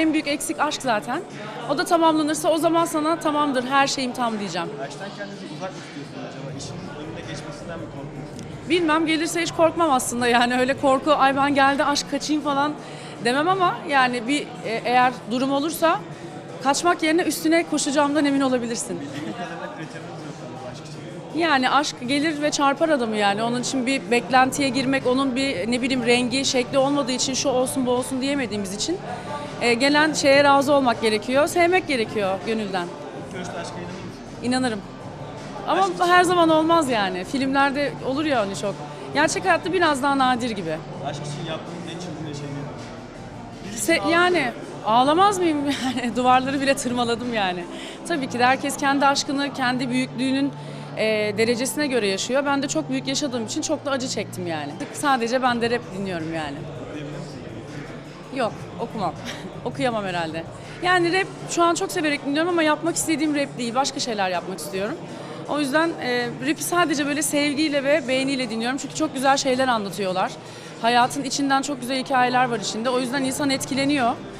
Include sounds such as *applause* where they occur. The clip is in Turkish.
en büyük eksik aşk zaten. O da tamamlanırsa o zaman sana tamamdır, her şeyim tam diyeceğim. Aşktan kendinizi uzak mı tutuyorsunuz acaba? İşin önüne geçmesinden mi korkuyorsunuz? Bilmem gelirse hiç korkmam aslında yani öyle korku ay ben geldi aşk kaçayım falan demem ama yani bir e, eğer durum olursa kaçmak yerine üstüne koşacağımdan emin olabilirsin. Bildiğim kadarıyla kriteriniz yok. Yani aşk gelir ve çarpar adamı yani. Onun için bir beklentiye girmek, onun bir ne bileyim rengi, şekli olmadığı için şu olsun bu olsun diyemediğimiz için e, gelen şeye razı olmak gerekiyor. Sevmek gerekiyor gönülden. Görüşte aşka inanır mısınız? İnanırım. Ama her zaman olmaz yani. Filmlerde olur ya hani çok. Gerçek hayatta biraz daha nadir gibi. Aşk için yaptığınız en çılgın şey nedir? Se- yani ağlamaz mıyım *laughs* yani duvarları bile tırmaladım yani. Tabii ki de herkes kendi aşkını kendi büyüklüğünün e, derecesine göre yaşıyor. Ben de çok büyük yaşadığım için çok da acı çektim yani. Sadece ben de rap dinliyorum yani. Yok okumam. *laughs* Okuyamam herhalde. Yani rap şu an çok severek dinliyorum ama yapmak istediğim rap değil. Başka şeyler yapmak istiyorum. O yüzden e, rap'i sadece böyle sevgiyle ve beğeniyle dinliyorum. Çünkü çok güzel şeyler anlatıyorlar. Hayatın içinden çok güzel hikayeler var içinde. O yüzden insan etkileniyor.